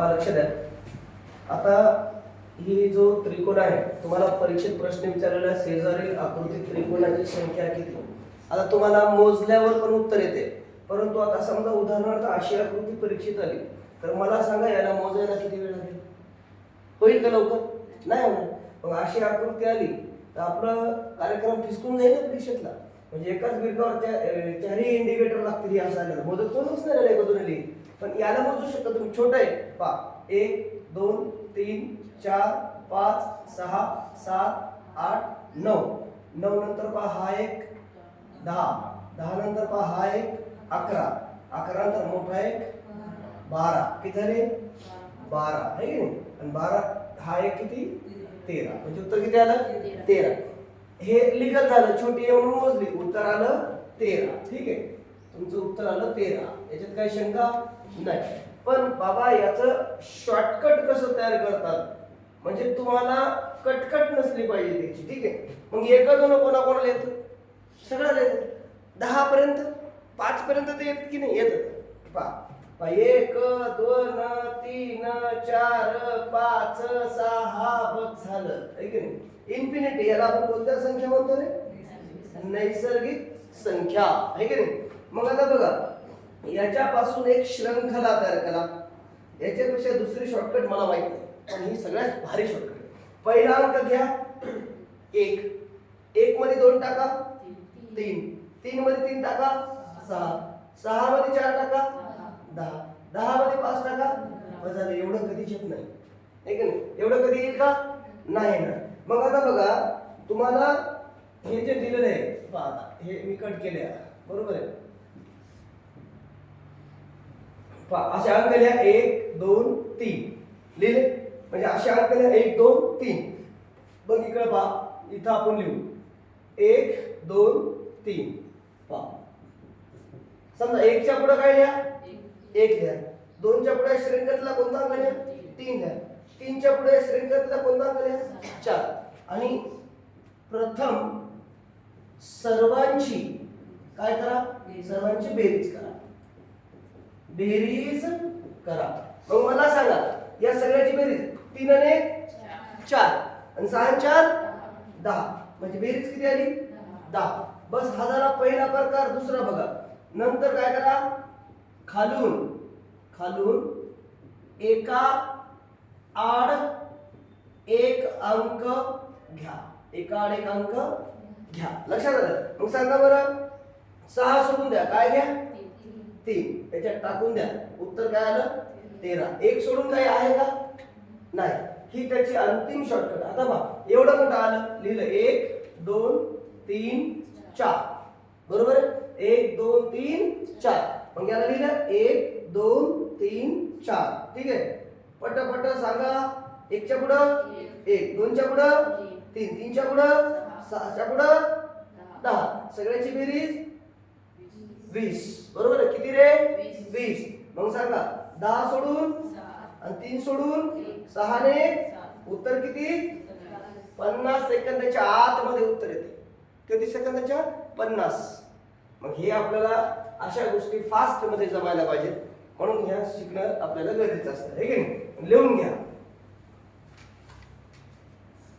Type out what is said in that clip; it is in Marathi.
पहा लक्ष द्या. आता ही जो त्रिकोण आहे तुम्हाला परीक्षेत प्रश्न विचारलेला शेजारील आकृती त्रिकोणाची संख्या किती? आता तुम्हाला मोजल्यावर पण उत्तर येते. परंतु आता समजा उदाहरणार्थ अशी आकृती परीक्षेत आली तर मला सांगा याला मोजायला किती वेळ लागेल? होईल का लवकर? नाही होणार. मग अशी आकृती आली तर आपलं कार्यक्रम फिसकून जाईल ना परीक्षेतला. म्हणजे एकाच बिरकावर चारही इंडिकेटर लागतील या साला मोजत कोणच नाही राहिलं एका पण याला मोजू शकता तुम्ही. छोटं आहे. पा एक दोन तीन चार पाच सहा सात आठ नऊ. नऊ नंतर पहा हा एक. दहा. दहा नंतर पहा हा एक. अकरा. अकरा नंतर मोठा एक. बारा. किती झाले? बारा. आहे की नाही? आणि बारा हा एक किती? तेरा. म्हणजे उत्तर किती आलं? तेरा. हे लिगल झालं छोटी आहे म्हणून मोजली. उत्तर आलं तेरा. ठीक आहे? तुमचं उत्तर आलं तेरा. याच्यात काही शंका नाही. पण बाबा याचं शॉर्टकट कसं तयार करतात? म्हणजे तुम्हाला कटकट नसली पाहिजे त्याची. ठीक आहे? मग एका दोन कोणाकोणाला येतं? सगळं येतं. दहा पर्यंत पाच पर्यंत ते येत की नाही? येत. पा एक दोन तीन चार पाच सहा बघ झालं की नाही? इन्फिनिटी याला आपण कोणत्या संख्या म्हणतो रे? नैसर्गिक संख्या. आहे की नाही? मग आता बघा याच्यापासून एक श्रृंखला तयार करा. याच्यापेक्षा दुसरी शॉर्टकट मला माहीत नाही पण ही सगळ्यात भारी शॉर्टकट पहिला अंक घ्या. एक. एक मध्ये दोन टाका. तीन. तीन मध्ये तीन टाका. सहा. सहा मध्ये चार टाका. दहा. दहा मध्ये पाच टाका. वजा एवढं कधीच येत नाही. आहे का नाही? एवढं कधी येईल का? नाही ना मग आता बघा तुम्हाला हे जे दिलेलं आहे पहा हे मी कट केले बरोबर आहे? पहा असे अंक लिहा. एक दोन तीन. लिहिले? म्हणजे असे अंक लिहा. एक दोन तीन. बघ इकडे पहा. इथं आपण लिहू. एक दोन तीन. पहा. समजा एकच्या पुढे काय लिहा? एक लिहा. दोनच्या पुढे श्रेणीतला कोणता अंक लिहा? तीन लिहा. तीनच्या पुढे श्रेणीतला कोणता अंक लिहा? चार. आणि प्रथम सर्वांची काय करा? सर्वांची बेरीज करा. बेरीज करा. मग मला सांगा या सगळ्याची बेरीज तीन आणि चार. आणि सहा चार? दहा. म्हणजे बेरीज किती आली? दहा. बस हा झाला पहिला प्रकार दुसरा बघा. नंतर काय करा? खालून खालून एका आड एक अंक घ्या. एका आड एक अंक घ्या. लक्षात आलं? मग सांगा बरं. सहा सोडून द्या. काय घ्या? तीन. त्याच्यात टाकून द्या. उत्तर काय आलं? तेरा. एक सोडून काही आहे का? नाही. ही त्याची अंतिम शॉर्टकट आता बा एवढं मोठं आलं. लिहिलं. एक दोन तीन चार. बरोबर एक दोन तीन चार. मग याला लिहिलं एक दोन तीन चार. ठीक आहे? पट पट सांगा. एकच्या पुढं एक. दोनच्या पुढं तीन. तीनच्या पुढं सहाच्या पुढं दहा. सगळ्याची बेरीज वीस. बरोबर आहे? किती रे? वीस. मग सांगा. दहा सोडून आणि तीन सोडून सहाने उत्तर किती? पन्नास सेकंदाच्या आतमध्ये उत्तर येते. किती सेकंदाच्या? पन्नास. मग हे आपल्याला अशा गोष्टी फास्टमध्ये जमायला पाहिजेत. म्हणून ह्या शिकणं आपल्याला गरजेचं असतं हे की नाही? लिहून घ्या.